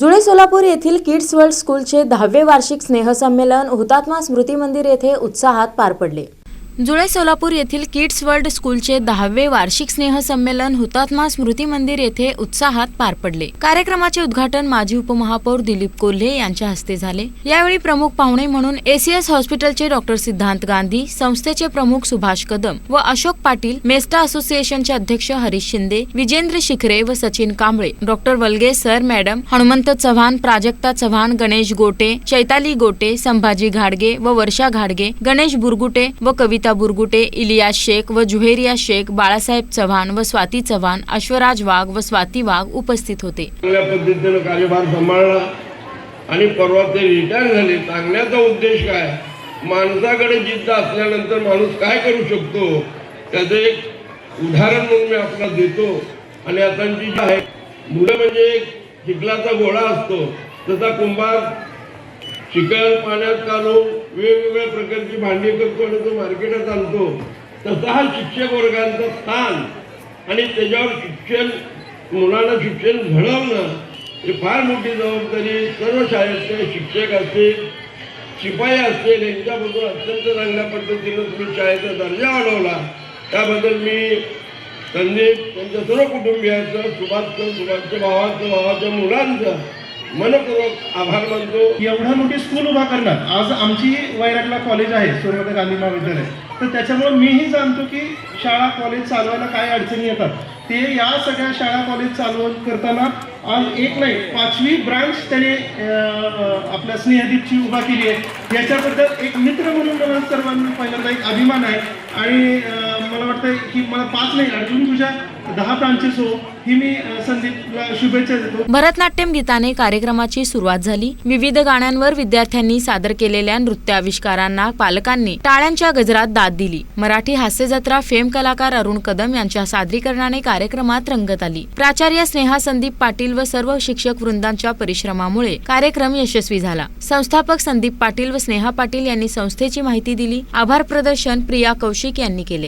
जुळे सोलापूर येथील kids world स्कूलचे दहावे वार्षिक स्नेहसंमेलन हुतात्मा स्मृती मंदिर येथे उत्साहात पार पडले. जुळे सोलापूर येथील किड्स वर्ल्ड स्कूलचे दहावे वार्षिक स्नेहसंमेलन हुतात्मा स्मृती मंदिर येथे उत्साहात पार पडले. कार्यक्रमाचे उद्घाटन माजी उपमहापौर दिलीप कोल्हे यांच्या हस्ते झाले. यावेळी प्रमुख पाहुणे म्हणून एसीएस हॉस्पिटलचे डॉक्टर सिद्धांत गांधी संस्थेचे प्रमुख सुभाष कदम व अशोक पाटील मेस्टा असोसिएशनचे अध्यक्ष हरीश शिंदे विजेंद्र शिखरे व Sachin Kamble doctor Walge sir madam Hanumant Chavan Prajakta Chavan Ganesh Gote Chaitali Gote Sambhaji घाडगे व वर्षा घाडगे गणेश बुरगुटे व कविता बुरगुटे इलियास शेख व जुहेरिया शेख बाळासाहेब चव्हाण व स्वाती चव्हाण अश्वराज वाघ व स्वाती वाघ उपस्थित होते. चांगल्या पद्धतीनं कार्यभार सांभाळला आणि परवा ते रिटायर झाले. सांगण्याचा उद्देश काय? माणसाकडे जिद्द असल्यानंतर माणूस काय करू शकतो? त्याचं एक उदाहरण म्हणून मी आपल्याला देतो. आणि आता जी आहे मुलं म्हणजे एक चिखलाचा गोळा असतो. तसा कुंभार चिखल पाण्यात घालून वेगवेगळ्या प्रकारची भांडी करतो आणि तो मार्केटात आणतो. तसा हा शिक्षक वर्गांचा स्थान. आणि त्याच्यावर शिक्षण मुलांना शिक्षण घडवणं ही फार मोठी जबाबदारी सर्व शाळेतले शिक्षक असतील शिपाई असतील यांच्याबद्दल अत्यंत चांगल्या पद्धतीनं तुम्ही शाळेचा दर्जा वाढवला. त्याबद्दल मी संदीप त्यांच्या सर्व कुटुंबियांचं सुभाषचं सुभाषच्या भावाचं भावाच्या मुलांचं मनपूर्वक आभार मानतो. एवढा मोठी स्कूल उभा करणार. आज आमची वैराटला कॉलेज आहे सूर्यमती गांधी महाविद्यालय. तर त्याच्यामुळे मीही जाणतो की शाळा कॉलेज चालवायला काय अडचणी येतात. ते या सगळ्या शाळा कॉलेज चालवत करताना आज एक नाही पाचवी ब्रांच त्याने आपल्या स्नेहदीपची उभा केली आहे. याच्याबद्दल एक मित्र म्हणून मला सर्वांना पहिल्यांदा एक अभिमान आहे. आणि मला वाटतं की मला पाच नाही अजून तुझ्या दहा ब्रांचेस हो. ही मी संदीपला शुभेच्छा देतो. भरतनाट्यम गीताने कार्यक्रमाची सुरुवात झाली. विविध गाण्यांवर विद्यार्थ्यांनी सादर केलेल्या नृत्याविष्कारांना पालकांनी टाळ्यांच्या गजरात दाद दिली. मराठी हास्य जत्रा फेम कलाकार अरुण कदम यांच्या सादरीकरणाने कार्यक्रमात रंगत आली. प्राचार्य स्नेहा संदीप पाटील व सर्व शिक्षक वृंदांच्या परिश्रमामुळे कार्यक्रम यशस्वी झाला. संस्थापक संदीप पाटील व स्नेहा पाटील यांनी संस्थेची माहिती दिली. आभार प्रदर्शन प्रिया कौशिक यांनी केले.